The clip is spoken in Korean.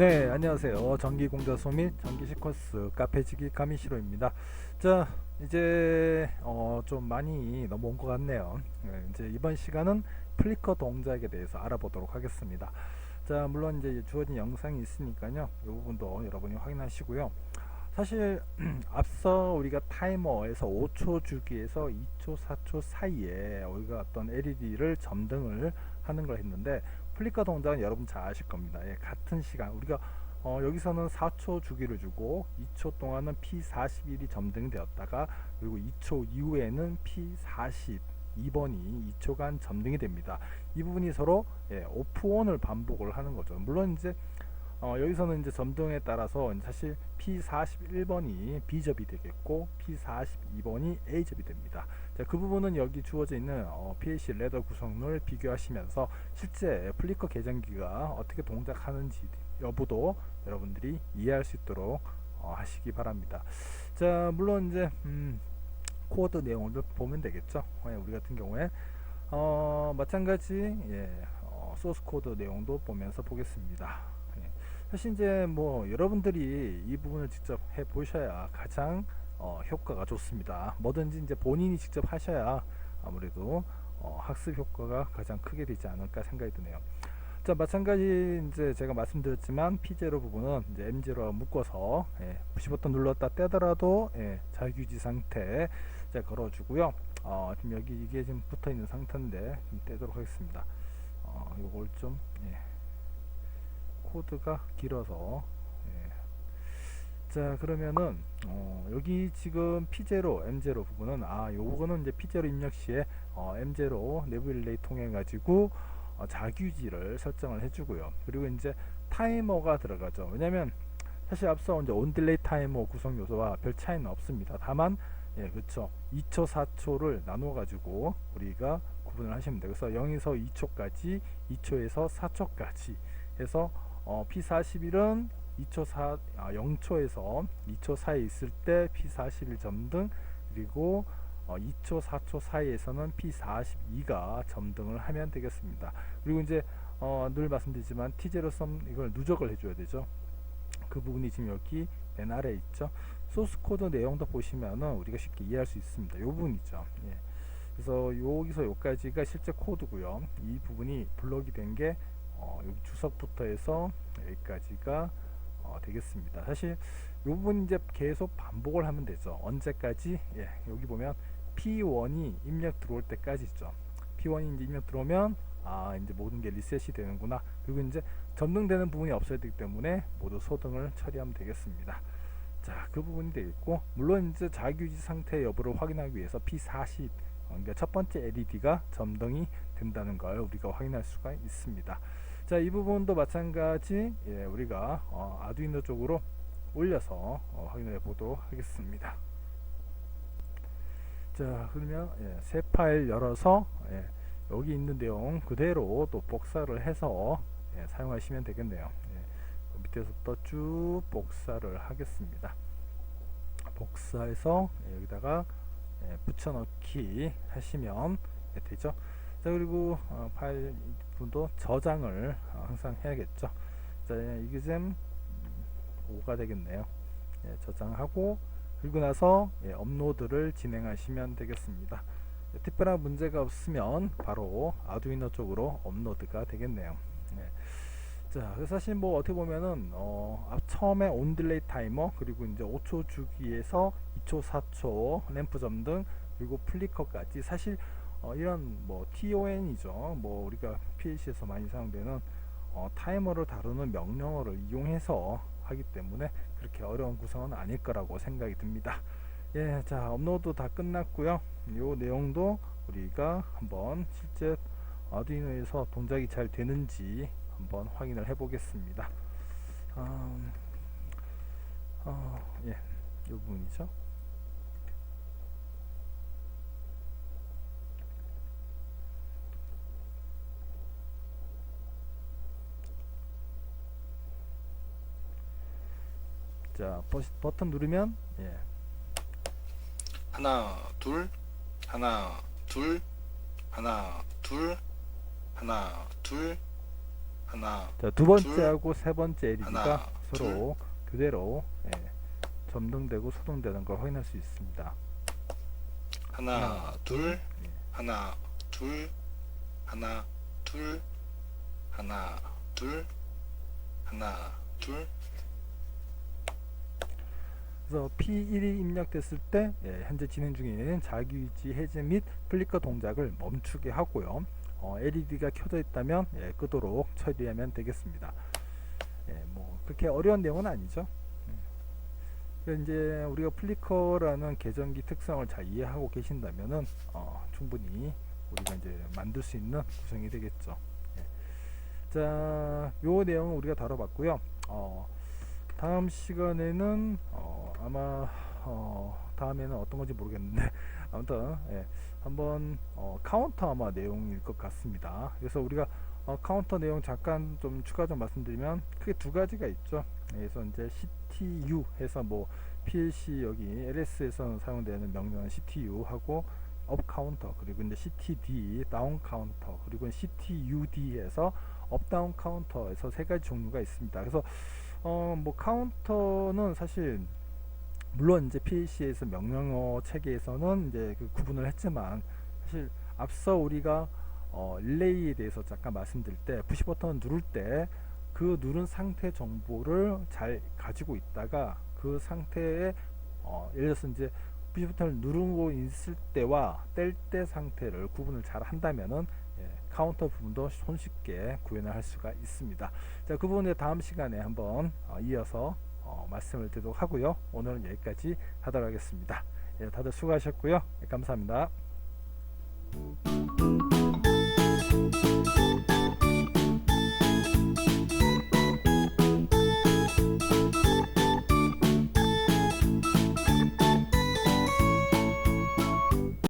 네, 안녕하세요. 전기공자소 및 전기 시퀀스 카페지기 카미시로입니다. 자, 이제 어, 좀 많이 넘어온 것 같네요. 네, 이제 이번 시간은 플리커 동작에 대해서 알아보도록 하겠습니다. 자, 물론 이제 주어진 영상이 있으니까요. 이 부분도 여러분이 확인하시고요. 사실 앞서 우리가 타이머에서 5초 주기에서 2초, 4초 사이에 우리가 어떤 LED를 점등을 하는 걸 했는데 플리커 동작은 여러분 잘 아실 겁니다. 예, 같은 시간 우리가 어, 여기서는 4초 주기를 주고 2초 동안은 P41이 점등이 되었다가 그리고 2초 이후에는 P42번이 2초간 점등이 됩니다. 이 부분이 서로 예, 오프온을 반복을 하는 거죠. 물론 이제 어, 여기서는 이제 점등에 따라서 사실 P41번이 B접이 되겠고 P42번이 A접이 됩니다. 자, 그 부분은 여기 주어져 있는 어, PLC 레더 구성을 비교하시면서 실제 플리커 계정기가 어떻게 동작하는지 여부도 여러분들이 이해할 수 있도록 어, 하시기 바랍니다. 자, 물론 이제 음, 코드 내용을 보면 되겠죠. 예, 우리 같은 경우에 어, 마찬가지 예, 어, 소스 코드 내용도 보면서 보겠습니다. 예. 사실 이제 뭐 여러분들이 이 부분을 직접 해 보셔야 가장 어, 효과가 좋습니다. 뭐든지 이제 본인이 직접 하셔야 아무래도 어, 학습 효과가 가장 크게 되지 않을까 생각이 드네요. 자 마찬가지 이제 제가 말씀드렸지만 P0 부분은 이제 M0와 묶어서 예, 푸시 버튼 눌렀다 떼더라도 예, 자유지 상태 자 걸어주고요. 어, 지금 여기 이게 지금 붙어 있는 상태인데 좀 떼도록 하겠습니다. 어, 요걸 좀 예, 코드가 길어서 예. 자 그러면은 어, 여기 지금 P0, M0 부분은 아 요거는 이제 P0 입력 시에 어, M0 내부 릴레이 통해 가지고 어, 자규지를 설정을 해주고요. 그리고 이제 타이머가 들어가죠. 왜냐면 사실 앞서 이제 온딜레이 타이머 구성 요소와 별 차이는 없습니다. 다만 예 그렇죠. 2초, 4초를 나눠 가지고 우리가 구분을 하시면 돼요. 그래서 0에서 2초까지, 2초에서 4초까지 해서 어, P41은 2초 4, 아, 0초에서 2초 사이에 있을 때 P41 점등 그리고 어, 2초 4초 사이에서는 P42가 점등을 하면 되겠습니다. 그리고 이제 어, 늘 말씀드리지만 T0 썸 이걸 누적을 해줘야 되죠. 그 부분이 지금 여기 맨 아래에 있죠. 소스 코드 내용도 보시면은 우리가 쉽게 이해할 수 있습니다. 이 부분이죠. 예. 그래서 여기서 여기까지가 실제 코드고요. 이 부분이 블록이 된 게 어, 여기 주석부터 해서 여기까지가 어, 되겠습니다. 사실 이 부분 이제 계속 반복을 하면 되죠. 언제까지? 예, 여기 보면 P1이 입력 들어올 때까지죠. P1이 이제 입력 들어오면 아 이제 모든 게 리셋이 되는구나. 그리고 이제 점등되는 부분이 없어야 되기 때문에 모두 소등을 처리하면 되겠습니다. 자, 그 부분이 되겠고 물론 이제 자유지 상태 여부를 확인하기 위해서 P40 어, 그러니까 첫 번째 LED가 점등이 된다는 걸 우리가 확인할 수가 있습니다. 자, 이 부분도 마찬가지 예, 우리가 어, 아두이노 쪽으로 올려서 어, 확인해 보도록 하겠습니다. 자, 그러면 예, 새 파일 열어서 예, 여기 있는 내용 그대로 또 복사를 해서 예, 사용하시면 되겠네요. 예, 그 밑에서 또쭉 복사를 하겠습니다. 복사해서 예, 여기다가 예, 붙여넣기 하시면 예, 되죠. 자 그리고 어, 파일 분도 저장을 어, 항상 해야겠죠. 자 예, 좀 5가 되겠네요. 예, 저장하고 그리고 나서 예, 업로드를 진행하시면 되겠습니다. 예, 특별한 문제가 없으면 바로 아두이노 쪽으로 업로드가 되겠네요. 예. 자, 사실 뭐 어떻게 보면은 어, 앞 처음에 온 딜레이 타이머 그리고 이제 5초 주기에서 2초, 4초 램프 점등 그리고 플리커까지 사실 어, 이런 뭐 TON이죠. 뭐 우리가 PLC에서 많이 사용되는 어, 타이머를 다루는 명령어를 이용해서 하기 때문에 그렇게 어려운 구성은 아닐 거라고 생각이 듭니다. 예, 자 업로드 다 끝났고요. 요 내용도 우리가 한번 실제 아두이노에서 동작이 잘 되는지 한번 확인을 해보겠습니다. 음, 어, 예, 이 부분이죠. 자, 버, 버튼 누르면 예, 하나 둘 하나 둘 하나 둘 하나 둘 하나 자, 두 번째하고 세 번째 LED가 서로 그대로 예, 점등되고 소등되는 걸 확인할 수 있습니다. 하나 하나, 둘 예. 하나 둘 하나 둘 하나 둘 하나 둘 그래서 P1이 입력됐을 때 예, 현재 진행 중인 자기유지 해제 및 플리커 동작을 멈추게 하고요. 어, LED가 켜져 있다면 예, 끄도록 처리하면 되겠습니다. 예, 뭐 그렇게 어려운 내용은 아니죠. 이제 우리가 플리커라는 계정기 특성을 잘 이해하고 계신다면은 어, 충분히 우리가 이제 만들 수 있는 구성이 되겠죠. 예. 자, 요 내용은 우리가 다뤄봤고요. 어, 다음 시간에는 어, 아마 어, 다음에는 어떤 건지 모르겠는데 아무튼 예, 한번 어, 카운터 아마 내용일 것 같습니다. 그래서 우리가 어, 카운터 내용 잠깐 좀 추가 좀 말씀드리면 크게 두 가지가 있죠. 예, 그래서 이제 CTU 해서 뭐 PLC 여기 LS에서 사용되는 명령은 CTU 하고 업 카운터 그리고 이제 CTD 다운 카운터 그리고 CTUD에서 업 다운 카운터에서 세 가지 종류가 있습니다. 그래서 어 뭐 카운터는 사실 물론 이제 PLC에서 명령어 체계에서는 이제 그 구분을 했지만 사실 앞서 우리가 어 릴레이에 대해서 잠깐 말씀드릴 때 푸시 버튼을 누를 때 그 누른 상태 정보를 잘 가지고 있다가 그 상태에 어 예를 들어서 이제 푸시 버튼을 누르고 있을 때와 뗄 때 상태를 구분을 잘 한다면은 예, 카운터 부분도 손쉽게 구현을 할 수가 있습니다. 자, 그 부분에 다음 시간에 한번 어, 이어서 어, 말씀을 드리도록 하고요. 오늘은 여기까지 하도록 하겠습니다. 예, 다들 수고하셨고요. 예, 감사합니다.